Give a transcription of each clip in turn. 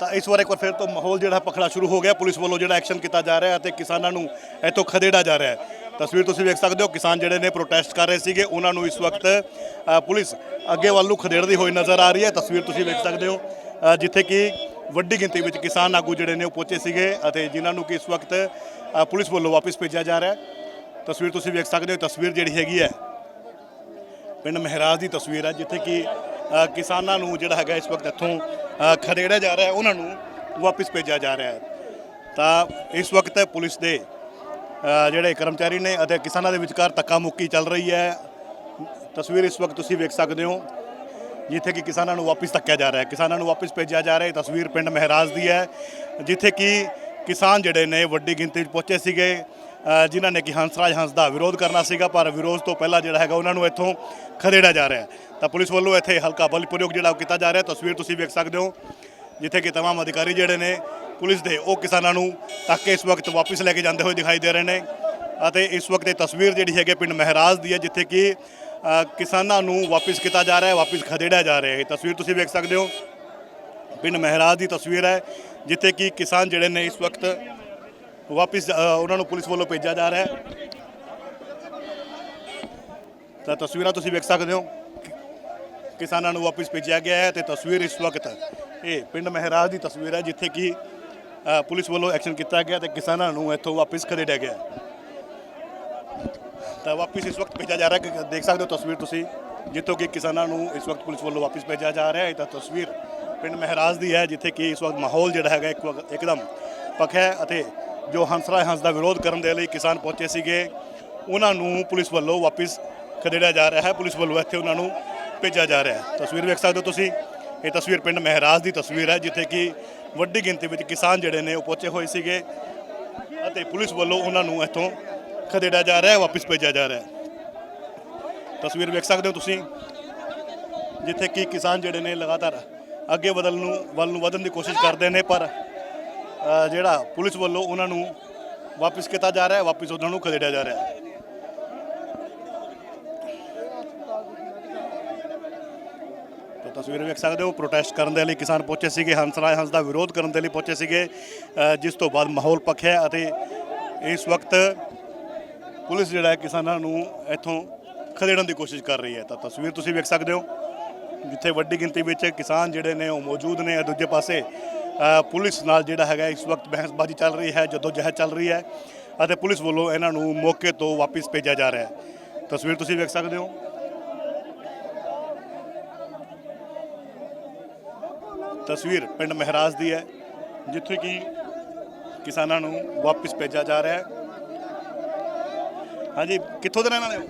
ਤਾਂ ਇਸ ਵਾਰ ਇੱਕ ਵਾਰ ਫਿਰ ਤੋਂ ਮਾਹੌਲ ਜਿਹੜਾ ਪਖੜਾ ਸ਼ੁਰੂ ਹੋ ਗਿਆ। ਪੁਲਿਸ ਵੱਲੋਂ ਜਿਹੜਾ ਐਕਸ਼ਨ ਕੀਤਾ ਜਾ ਰਿਹਾ ਹੈ ਅਤੇ ਕਿਸਾਨਾਂ ਨੂੰ ਇੱਥੋਂ ਖਦੇੜਾ ਜਾ ਰਿਹਾ ਹੈ। ਤਸਵੀਰ ਤੁਸੀਂ ਵੇਖ ਸਕਦੇ ਹੋ, ਕਿਸਾਨ ਜਿਹੜੇ ਨੇ ਪ੍ਰੋਟੈਸਟ ਕਰ ਰਹੇ ਸੀਗੇ। ਉਹਨਾਂ ਨੂੰ ਇਸ ਵਕਤ ਪੁਲਿਸ ਅੱਗੇ ਵੱਲ ਨੂੰ ਖਦੇੜਦੀ ਹੋਈ ਨਜ਼ਰ ਆ ਰਹੀ ਹੈ। ਤਸਵੀਰ ਤੁਸੀਂ ਵੇਖ ਸਕਦੇ ਹੋ ਜਿੱਥੇ ਕਿ ਵੱਡੀ ਗਿਣਤੀ ਵਿੱਚ ਕਿਸਾਨ ਆਗੂ ਜਿਹੜੇ ਨੇ ਉਹ ਪਹੁੰਚੇ ਸੀਗੇ ਅਤੇ ਜਿਨ੍ਹਾਂ ਨੂੰ ਕਿ ਇਸ ਵਕਤ ਪੁਲਿਸ ਵੱਲੋਂ ਵਾਪਸ ਭੇਜਿਆ ਜਾ ਰਿਹਾ ਹੈ। ਤਸਵੀਰ ਤੁਸੀਂ ਵੇਖ ਸਕਦੇ ਹੋ, ਤਸਵੀਰ ਜਿਹੜੀ ਹੈਗੀ ਹੈ, ਪਿੰਡ ਮਹਿਰਾਜ ਦੀ ਤਸਵੀਰ ਹੈ, ਜਿੱਥੇ ਕਿ ਕਿਸਾਨਾਂ ਨੂੰ ਜਿਹੜਾ ਹੈਗਾ ਇਸ ਵਕਤ ਇੱਥੋਂ ਖਦੇੜਿਆ ਜਾ ਰਿਹਾ ਹੈ, ਉਹਨਾਂ ਨੂੰ ਵਾਪਸ ਭੇਜਿਆ ਜਾ ਰਿਹਾ ਹੈ। ਤਾਂ ਇਸ ਵਕਤ ਪੁਲਿਸ ਦੇ ਜਿਹੜੇ ਕਰਮਚਾਰੀ ਨੇ ਅਤੇ ਕਿਸਾਨਾਂ ਦੇ ਵਿਚਕਾਰ ਧੱਕਾ ਮੁੱਕੀ ਚੱਲ ਰਹੀ ਹੈ। ਤਸਵੀਰ ਇਸ ਵਕਤ ਤੁਸੀਂ ਵੇਖ ਸਕਦੇ ਹੋ, ਜਿੱਥੇ ਕਿ ਕਿਸਾਨਾਂ ਨੂੰ ਵਾਪਸ ਧੱਕਿਆ ਜਾ ਰਿਹਾ ਹੈ। ਕਿਸਾਨਾਂ ਨੂੰ ਵਾਪਸ ਭੇਜਿਆ ਜਾ ਰਿਹਾ ਹੈ। ਤਸਵੀਰ ਪਿੰਡ ਮਹਿਰਾਜ ਦੀ ਹੈ, ਜਿੱਥੇ ਕਿ ਕਿਸਾਨ ਜਿਹੜੇ ਨੇ ਵੱਡੀ ਗਿਣਤੀ ਵਿੱਚ ਪਹੁੰਚੇ ਸੀਗੇ। ਜਿਨ੍ਹਾਂ ਨੇ ਕਿ ਹੰਸਰਾਜ ਹੰਸ ਦਾ ਵਿਰੋਧ ਕਰਨਾ ਸੀਗਾ, ਪਰ ਵਿਰੋਧ ਤੋਂ ਪਹਿਲਾਂ ਜਿਹੜਾ ਹੈਗਾ ਉਹਨਾਂ ਨੂੰ ਇੱਥੋਂ ਖਦੇੜਿਆ ਜਾ ਰਿਹਾ ਤਾਂ ਪੁਲਿਸ ਵੱਲੋਂ ਇੱਥੇ ਹਲਕਾ ਬਲ ਪ੍ਰਯੋਗ ਜਿਹੜਾ ਉਹ ਕੀਤਾ ਜਾ ਰਿਹਾ ਤਸਵੀਰ ਤੁਸੀਂ ਵੇਖ ਸਕਦੇ ਹੋ, ਜਿੱਥੇ ਕਿ ਤਮਾਮ ਅਧਿਕਾਰੀ ਜਿਹੜੇ ਨੇ ਪੁਲਿਸ ਦੇ, ਉਹ ਕਿਸਾਨਾਂ ਨੂੰ ਤੱਕ ਕੇ ਇਸ ਵਕਤ ਵਾਪਸ ਲੈ ਕੇ ਜਾਂਦੇ ਹੋਏ ਦਿਖਾਈ ਦੇ ਰਹੇ ਨੇ। ਅਤੇ ਇਸ ਵਕਤ ਇਹ ਤਸਵੀਰ ਜਿਹੜੀ ਹੈਗੀ ਪਿੰਡ ਮਹਿਰਾਜ ਦੀ ਹੈ, ਜਿੱਥੇ ਕਿ ਕਿਸਾਨਾਂ ਨੂੰ ਵਾਪਸ ਕੀਤਾ ਜਾ ਰਿਹਾ ਹੈ, ਵਾਪਸ ਖਦੇੜਿਆ ਜਾ ਰਿਹਾ ਹੈ। ਇਹ ਤਸਵੀਰ ਤੁਸੀਂ ਵੇਖ ਸਕਦੇ ਹੋ। ਪਿੰਡ ਮਹਿਰਾਜ ਦੀ ਤਸਵੀਰ ਹੈ, ਜਿੱਥੇ ਕਿ ਕਿਸਾਨ ਜਿਹੜੇ ਨੇ ਇਸ ਵਕਤ ਵਾਪਿਸ ਉਹਨਾਂ ਨੂੰ ਪੁਲਿਸ ਵੱਲੋਂ ਭੇਜਿਆ ਜਾ ਰਿਹਾ ਹੈ। ਤਾਂ ਤਸਵੀਰਾਂ ਤੁਸੀਂ ਵੇਖ ਸਕਦੇ ਹੋ। ਕਿਸਾਨਾਂ ਨੂੰ ਵਾਪਸ ਭੇਜਿਆ ਗਿਆ ਹੈ ਤੇ ਤਸਵੀਰ ਇਸ ਵਕਤ ਇਹ ਪਿੰਡ ਮਹਿਰਾਜ ਦੀ ਤਸਵੀਰ ਹੈ, ਜਿੱਥੇ ਕਿ ਪੁਲਿਸ ਵੱਲੋਂ ਐਕਸ਼ਨ ਕੀਤਾ ਗਿਆ ਤੇ ਕਿਸਾਨਾਂ ਨੂੰ ਇੱਥੋਂ ਵਾਪਸ ਖਦੇੜਿਆ ਗਿਆ। ਤਾਂ ਵਾਪਸ ਇਸ ਵਕਤ ਭੇਜਿਆ ਜਾ ਰਿਹਾ ਹੈ ਦੇਖ ਸਕਦੇ ਹੋ ਤਸਵੀਰ ਤੁਸੀਂ, ਜਿੱਥੋਂ ਕਿ ਕਿਸਾਨਾਂ ਨੂੰ ਇਸ ਵਕਤ ਪੁਲਿਸ ਵੱਲੋਂ ਵਾਪਸ ਭੇਜਿਆ ਜਾ ਰਿਹਾ ਹੈ। ਇਹ ਤਾਂ ਤਸਵੀਰ ਪਿੰਡ ਮਹਿਰਾਜ ਦੀ ਹੈ, ਜਿੱਥੇ ਕਿ ਇਸ ਵਕਤ ਮਾਹੌਲ ਜਿਹੜਾ ਹੈਗਾ ਇੱਕ ਵਕਤ ਇੱਕਦਮ ਪੱਖਾ ਹੈ ਅਤੇ ਜੋ ਹੰਸਰਾਜ ਹੰਸ ਦਾ ਵਿਰੋਧ ਕਰਨ ਦੇ ਲਈ ਕਿਸਾਨ ਪਹੁੰਚੇ ਸੀਗੇ, ਉਹਨਾਂ ਨੂੰ ਪੁਲਿਸ ਵੱਲੋਂ ਵਾਪਸ ਖਦੇੜਿਆ ਜਾ ਰਿਹਾ ਹੈ, ਪੁਲਿਸ ਵੱਲੋਂ ਇੱਥੇ ਉਹਨਾਂ ਨੂੰ ਭੇਜਿਆ ਜਾ ਰਿਹਾ ਹੈ। ਤਸਵੀਰ ਵੇਖ ਸਕਦੇ ਹੋ ਤੁਸੀਂ, ਇਹ ਤਸਵੀਰ ਪਿੰਡ ਮਹਿਰਾਜ ਦੀ ਤਸਵੀਰ ਹੈ, ਜਿੱਥੇ ਕਿ ਵੱਡੀ ਗਿਣਤੀ ਵਿੱਚ ਕਿਸਾਨ ਜਿਹੜੇ ਨੇ ਉਹ ਪਹੁੰਚੇ ਹੋਏ ਸੀਗੇ ਅਤੇ ਪੁਲਿਸ ਵੱਲੋਂ ਉਹਨਾਂ ਨੂੰ ਇੱਥੋਂ ਖਦੇੜਿਆ ਜਾ ਰਿਹਾ ਹੈ, ਵਾਪਸ ਭੇਜਿਆ ਜਾ ਰਿਹਾ ਹੈ। ਤਸਵੀਰ ਵੇਖ ਸਕਦੇ ਹੋ ਤੁਸੀਂ, ਜਿੱਥੇ ਕਿ ਕਿਸਾਨ ਜਿਹੜੇ ਨੇ ਲਗਾਤਾਰ ਅੱਗੇ ਵਧਣ ਨੂੰ ਵੱਲ ਨੂੰ ਵਧਣ ਦੀ ਕੋਸ਼ਿਸ਼ ਕਰਦੇ ਨੇ, ਪਰ ਜਿਹੜਾ ਪੁਲਿਸ ਵੱਲੋਂ ਉਹਨਾਂ ਨੂੰ ਵਾਪਸ ਕੀਤਾ ਜਾ ਰਿਹਾ ਹੈ, ਵਾਪਸ ਉਹਨਾਂ ਨੂੰ ਖਦੇੜਿਆ ਜਾ ਰਿਹਾ ਹੈ। ਤਾਂ ਤਸਵੀਰ ਵੇਖ ਸਕਦੇ ਹੋ ਪ੍ਰੋਟੈਸਟ ਕਰਨ ਦੇ ਲਈ ਕਿਸਾਨ ਪਹੁੰਚੇ ਸੀਗੇ ਹੰਸਰਾਜ ਹੰਸ ਦਾ ਵਿਰੋਧ ਕਰਨ ਦੇ ਲਈ ਪਹੁੰਚੇ ਸੀਗੇ ਜਿਸ ਤੋਂ ਬਾਅਦ ਮਾਹੌਲ ਪੱਖਿਆ ਅਤੇ ਇਸ ਵਕਤ ਪੁਲਿਸ ਜਿਹੜਾ ਹੈ ਕਿਸਾਨਾਂ ਨੂੰ ਇੱਥੋਂ ਖਦੇੜਨ ਦੀ ਕੋਸ਼ਿਸ਼ ਕਰ ਰਹੀ ਹੈ। ਤਾਂ ਤਸਵੀਰ ਤੁਸੀਂ ਵੇਖ ਸਕਦੇ ਹੋ, ਜਿੱਥੇ ਵੱਡੀ ਗਿਣਤੀ ਵਿੱਚ ਕਿਸਾਨ ਜਿਹੜੇ ਨੇ ਉਹ ਮੌਜੂਦ ਨੇ ਦੂਜੇ ਪਾਸੇ ਪੁਲਿਸ ਨਾਲ ਜਿਹੜਾ ਹੈਗਾ ਇਸ ਵਕਤ ਬਹਿਸਬਾਜ਼ੀ ਚੱਲ ਰਹੀ ਹੈ ਜਦੋਂ ਜਹਿਦ ਚੱਲ ਰਹੀ ਹੈ ਅਤੇ ਪੁਲਿਸ ਵੱਲੋਂ ਇਹਨਾਂ ਨੂੰ ਮੌਕੇ ਤੋਂ ਵਾਪਸ ਭੇਜਿਆ ਜਾ ਰਿਹਾ ਹੈ। ਤਸਵੀਰ ਤੁਸੀਂ ਵੇਖ ਸਕਦੇ ਹੋ। ਤਸਵੀਰ ਪਿੰਡ ਮਹਿਰਾਜ ਦੀ ਹੈ ਜਿੱਥੇ ਕਿ ਕਿਸਾਨਾਂ ਨੂੰ ਵਾਪਸ ਭੇਜਿਆ ਜਾ ਰਿਹਾ ਹੈ। ਹਾਂਜੀ ਕਿੱਥੋਂ ਦੇ ਰਹਿਣ ਵਾਲੇ ਹੋ?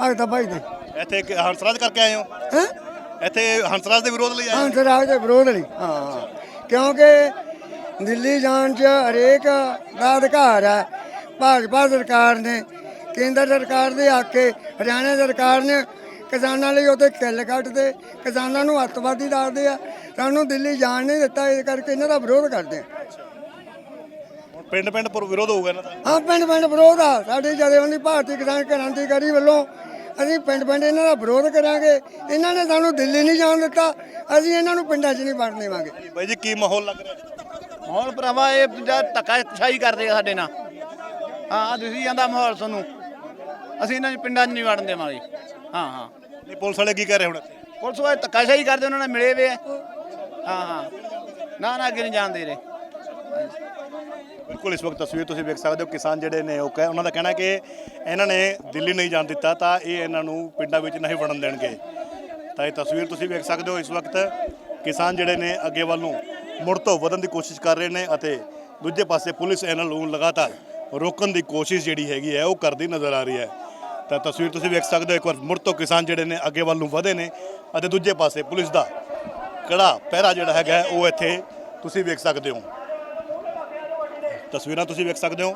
ਭਗਤਾ ਭਾਈ ਦੇ। ਇੱਥੇ ਹੰਸਰਾਜ ਕਰਕੇ ਆਏ ਹੋ? ਹੈ? ਇੱਥੇ ਹੰਸਰਾਜ ਦੇ ਵਿਰੋਧ ਲਈ ਆਏ ਹੋ? ਅੰਤਰਾਜ ਦੇ ਵਿਰੋਧ ਲਈ। ਹਾਂ। ਕਿਉਂਕਿ ਦਿੱਲੀ ਜਾਣ 'ਚ ਹਰੇਕ ਦਾ ਅਧਿਕਾਰ ਹੈ। ਭਾਜਪਾ ਸਰਕਾਰ ਨੇ ਕੇਂਦਰ ਸਰਕਾਰ ਦੇ ਆਕੇ ਹਰਿਆਣਾ ਸਰਕਾਰ ਨੇ ਕਿਸਾਨਾਂ ਲਈ ਉਹਦੇ ਕਿੱਲ ਕੱਟਦੇ ਕਿਸਾਨਾਂ ਨੂੰ ਅੱਤਵਾਦੀ ਦੱਸਦੇ ਆ। ਸਾਨੂੰ ਦਿੱਲੀ ਜਾਣ ਨਹੀਂ ਦਿੱਤਾ ਇਸ ਕਰਕੇ ਇਹਨਾਂ ਦਾ ਵਿਰੋਧ ਕਰਦੇ ਆ। ਪਿੰਡ ਪਿੰਡ ਪਰ ਵਿਰੋਧ ਹੋਊਗਾ ਇਹਨਾਂ ਦਾ? ਹਾਂ ਪਿੰਡ ਪਿੰਡ ਵਿਰੋਧ ਆ। ਸਾਡੀ ਜਥੇਬੰਦੀ ਭਾਰਤੀ ਕਿਸਾਨ ਕ੍ਰਾਂਤੀਕਾਰੀ ਵੱਲੋਂ ਅਸੀਂ ਪਿੰਡ ਪਿੰਡ ਇਹਨਾਂ ਦਾ ਵਿਰੋਧ ਕਰਾਂਗੇ। ਇਹਨਾਂ ਨੇ ਸਾਨੂੰ ਦਿੱਲੀ ਨਹੀਂ ਜਾਣ ਦਿੱਤਾ। ਅਸੀਂ ਇਹਨਾਂ ਨੂੰ ਪਿੰਡਾਂ 'ਚ ਨਹੀਂ ਵੜਨ ਦੇਵਾਂਗੇ। ਬਾਈ ਜੀ ਕੀ ਮਾਹੌਲ ਲੱਗ ਰਿਹਾ? ਮਾਹੌਲ ਭਰਾਵਾ ਇਹ ਜਿਹੜਾ ਧੱਕਾ ਛਾਈ ਕਰਦੇ ਆ ਸਾਡੇ ਨਾਲ। ਹਾਂ ਦਿਸੀ ਜਾਂਦਾ ਮਾਹੌਲ ਤੁਹਾਨੂੰ। ਅਸੀਂ ਇਹਨਾਂ ਦੇ ਪਿੰਡਾਂ 'ਚ ਨਹੀਂ ਵੜਨ ਦੇਵਾਂਗੇ। ਹਾਂ ਹਾਂ। ਨਹੀਂ ਪੁਲਿਸ ਵਾਲੇ ਕੀ ਕਰ ਰਹੇ ਹੁਣ ਇੱਥੇ? ਪੁਲਿਸ ਵਾਲੇ ਧੱਕਾ ਛਾਈ ਕਰਦੇ ਉਹਨਾਂ ਨਾਲ ਮਿਲੇ ਵੇ ਆ। ਹਾਂ ਹਾਂ। ਨਾ ਨਾ ਅੱਗੇ ਨਹੀਂ ਜਾਣ ਦੇ ਰਹੇ। ਬਿਲਕੁਲ ਇਸ ਵਕਤ ਤਸਵੀਰ ਤੁਸੀਂ ਵੇਖ ਸਕਦੇ ਹੋ, ਕਿਸਾਨ ਜਿਹੜੇ ਨੇ ਉਹ ਕਹਿ ਉਹਨਾਂ ਦਾ ਕਹਿਣਾ ਕਿ ਇਹਨਾਂ ਨੇ ਦਿੱਲੀ ਨਹੀਂ ਜਾਣ ਦਿੱਤਾ, ਤਾਂ ਇਹ ਇਹਨਾਂ ਨੂੰ ਪਿੰਡਾਂ ਵਿੱਚ ਨਹੀਂ ਵੜਨ ਦੇਣਗੇ। ਤਾਂ ਇਹ ਤਸਵੀਰ ਤੁਸੀਂ ਵੇਖ ਸਕਦੇ ਹੋ ਇਸ ਵਕਤ ਕਿਸਾਨ ਜਿਹੜੇ ਨੇ ਅੱਗੇ ਵੱਲ ਨੂੰ ਮੁੜ ਤੋਂ ਵਧਣ ਦੀ ਕੋਸ਼ਿਸ਼ ਕਰ ਰਹੇ ਨੇ ਅਤੇ ਦੂਜੇ ਪਾਸੇ ਪੁਲਿਸ ਇਹਨਾਂ ਨੂੰ ਲਗਾਤਾਰ ਰੋਕਣ ਦੀ ਕੋਸ਼ਿਸ਼ ਜਿਹੜੀ ਹੈਗੀ ਹੈ, ਉਹ ਕਰਦੀ ਨਜ਼ਰ ਆ ਰਹੀ ਹੈ। ਤਾਂ ਤਸਵੀਰ ਤੁਸੀਂ ਵੇਖ ਸਕਦੇ ਹੋ, ਇੱਕ ਵਾਰ ਮੁੜ ਤੋਂ ਕਿਸਾਨ ਜਿਹੜੇ ਨੇ ਅੱਗੇ ਵੱਲ ਨੂੰ ਵਧੇ ਨੇ ਅਤੇ ਦੂਜੇ ਪਾਸੇ ਪੁਲਿਸ ਦਾ ਕੜਾ ਪਹਿਰਾ ਜਿਹੜਾ ਹੈਗਾ ਉਹ ਇੱਥੇ ਤੁਸੀਂ ਵੇਖ ਸਕਦੇ ਹੋ। ਤਸਵੀਰਾਂ ਤੁਸੀਂ ਵੇਖ ਸਕਦੇ ਹੋ।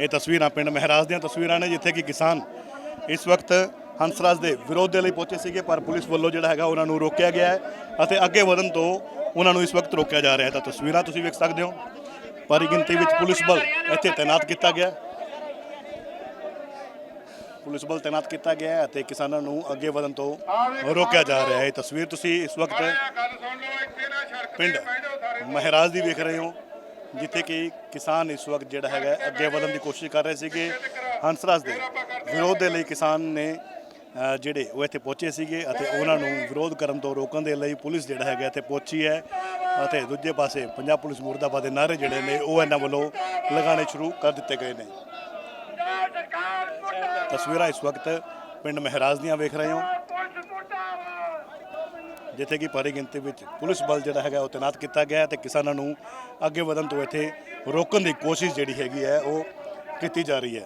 ਇਹ ਤਸਵੀਰਾਂ ਪਿੰਡ ਮਹਿਰਾਜ ਦੀਆਂ ਤਸਵੀਰਾਂ ਨੇ ਜਿੱਥੇ ਕਿ ਕਿਸਾਨ ਇਸ ਵਕਤ ਹੰਸਰਾਜ ਦੇ ਵਿਰੋਧ ਦੇ ਲਈ ਪਹੁੰਚੇ ਸੀਗੇ ਪਰ ਪੁਲਿਸ ਵੱਲੋਂ ਜਿਹੜਾ ਹੈਗਾ ਉਹਨਾਂ ਨੂੰ ਰੋਕਿਆ ਗਿਆ ਹੈ ਅਤੇ ਅੱਗੇ ਵਧਣ ਤੋਂ ਉਹਨਾਂ ਨੂੰ ਇਸ ਵਕਤ ਰੋਕਿਆ ਜਾ ਰਿਹਾ ਹੈ। ਤਾਂ ਤਸਵੀਰਾਂ ਤੁਸੀਂ ਵੇਖ ਸਕਦੇ ਹੋ। ਭਾਰੀ ਗਿਣਤੀ ਵਿੱਚ ਪੁਲਿਸ ਬਲ ਇੱਥੇ ਤਾਇਨਾਤ ਕੀਤਾ ਗਿਆ। ਪੁਲਿਸ ਬਲ ਤਾਇਨਾਤ ਕੀਤਾ ਗਿਆ ਹੈ ਅਤੇ ਕਿਸਾਨਾਂ ਨੂੰ ਅੱਗੇ ਵਧਣ ਤੋਂ ਰੋਕਿਆ ਜਾ ਰਿਹਾ ਹੈ। ਇਹ ਤਸਵੀਰ ਤੁਸੀਂ ਇਸ ਵਕਤ ਪਿੰਡ ਮਹਿਰਾਜ ਦੀ ਵੇਖ ਰਹੇ ਹੋ। ਜਿੱਥੇ ਕਿ ਕਿਸਾਨ ਇਸ ਵਕਤ ਜਿਹੜਾ ਹੈਗਾ ਅੱਗੇ ਵਧਣ ਦੀ ਕੋਸ਼ਿਸ਼ ਕਰ ਰਹੇ ਸੀਗੇ। ਹੰਸਰਾਜ ਦੇ ਵਿਰੋਧ ਦੇ ਲਈ ਕਿਸਾਨ ਨੇ ਜਿਹੜੇ ਉਹ ਇੱਥੇ ਪਹੁੰਚੇ ਸੀਗੇ ਅਤੇ ਉਹਨਾਂ ਨੂੰ ਵਿਰੋਧ ਕਰਨ ਤੋਂ ਰੋਕਣ ਦੇ ਲਈ ਪੁਲਿਸ ਜਿਹੜਾ ਹੈਗਾ ਇੱਥੇ ਪਹੁੰਚੀ ਹੈ ਅਤੇ ਦੂਜੇ ਪਾਸੇ ਪੰਜਾਬ ਪੁਲਿਸ ਮੁਰਦਾਬਾਦ ਦੇ ਨਾਰੇ ਜਿਹੜੇ ਨੇ, ਉਹ ਇਹਨਾਂ ਵੱਲੋਂ ਲਗਾਉਣੇ ਸ਼ੁਰੂ ਕਰ ਦਿੱਤੇ ਗਏ ਨੇ। ਤਸਵੀਰਾਂ ਇਸ ਵਕਤ ਪਿੰਡ ਮਹਿਰਾਜ ਦੀਆਂ ਵੇਖ ਰਹੇ ਹੋ। ਜਿੱਥੇ ਕਿ ਭਾਰੀ ਗਿਣਤੀ ਵਿੱਚ ਪੁਲਿਸ ਬਲ ਜਿਹੜਾ ਹੈਗਾ ਉਹ ਤਾਇਨਾਤ ਕੀਤਾ ਗਿਆ ਹੈ ਤੇ ਕਿਸਾਨਾਂ ਨੂੰ ਅੱਗੇ ਵਧਣ ਤੋਂ ਇੱਥੇ ਰੋਕਣ ਦੀ ਕੋਸ਼ਿਸ਼ ਜਿਹੜੀ ਹੈਗੀ ਹੈ ਉਹ ਕੀਤੀ ਜਾ ਰਹੀ ਹੈ।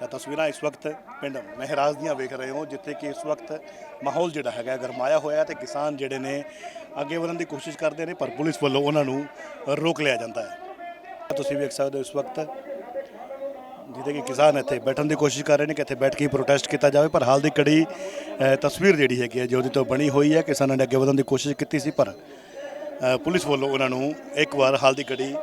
ਤਾਂ ਤਸਵੀਰਾਂ ਇਸ ਵਕਤ ਪਿੰਡ ਮਹਿਰਾਜ ਦੀਆਂ ਵੇਖ ਰਹੇ ਹੋ, ਜਿੱਥੇ ਕਿ ਇਸ ਵਕਤ ਮਾਹੌਲ ਜਿਹੜਾ ਹੈਗਾ ਗਰਮਾਇਆ ਹੋਇਆ ਹੈ ਤੇ ਕਿਸਾਨ ਜਿਹੜੇ ਨੇ ਅੱਗੇ ਵਧਣ ਦੀ ਕੋਸ਼ਿਸ਼ ਕਰਦੇ ਨੇ, ਪਰ ਪੁਲਿਸ ਵੱਲੋਂ ਉਹਨਾਂ ਨੂੰ ਰੋਕ ਲਿਆ ਜਾਂਦਾ ਹੈ। ਤੁਸੀਂ ਵੇਖ ਸਕਦੇ ਹੋ ਇਸ ਵਕਤ ਜਿਹਦੇ ਕਿ ਕਿਸਾਨ ਇੱਥੇ ਬੈਠਣ ਦੀ ਕੋਸ਼ਿਸ਼ ਕਰ ਰਹੇ ਨੇ ਕਿ ਇੱਥੇ ਬੈਠ ਕੇ ਪ੍ਰੋਟੈਸਟ ਕੀਤਾ ਜਾਵੇ, ਪਰ ਹਾਲ ਦੀ ਕੜੀ ਤਸਵੀਰ ਜਿਹੜੀ ਹੈਗੀ ਹੈ ਜੋ ਉਹਦੇ ਤੋਂ ਬਣੀ ਹੋਈ ਹੈ, ਕਿਸਾਨਾਂ ਨੇ ਅੱਗੇ ਵਧਣ ਦੀ ਕੋਸ਼ਿਸ਼ ਕੀਤੀ ਸੀ, ਪਰ ਪੁਲਿਸ ਵੱਲੋਂ ਉਹਨਾਂ ਨੂੰ ਇੱਕ ਵਾਰ ਹਾਲ ਦੀ ਕੜੀ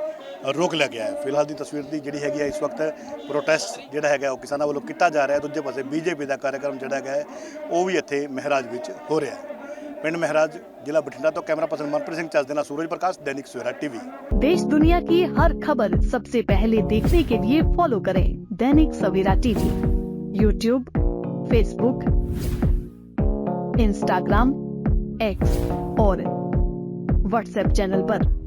ਰੋਕ ਲਿਆ ਗਿਆ ਹੈ। ਫਿਲਹਾਲ ਦੀ ਤਸਵੀਰ ਦੀ ਜਿਹੜੀ ਹੈਗੀ ਹੈ, ਇਸ ਵਕਤ ਪ੍ਰੋਟੈਸਟ ਜਿਹੜਾ ਹੈਗਾ ਉਹ ਕਿਸਾਨਾਂ ਵੱਲੋਂ ਕੀਤਾ ਜਾ ਰਿਹਾ ਹੈ। ਦੂਜੇ ਪਾਸੇ ਬੀਜੇਪੀ ਦਾ ਕਾਰਜਕ੍ਰਮ ਜਿਹੜਾ ਹੈਗਾ ਉਹ ਵੀ ਇੱਥੇ ਮਹਿਰਾਜ ਵਿੱਚ ਹੋ ਰਿਹਾ ਹੈ। ਪਿੰਡ ਮਹਿਰਾਜ ਜ਼ਿਲ੍ਹਾ ਬਠਿੰਡਾ ਤੋਂ ਕੈਮਰਾ ਪਰਸਨ ਮਨਪ੍ਰੀਤ ਸਿੰਘ ਚੱਜ ਦੇ ਨਾਲ ਸੂਰਜ ਪ੍ਰਕਾਸ਼ ਦੈਨਿਕ ਸਵੇਰਾ ਟੀਵੀ देश दुनिया की हर खबर सबसे पहले देखने के लिए फॉलो करें Dainik Savera TV YouTube Facebook Instagram X और व्हाट्सएप चैनल पर।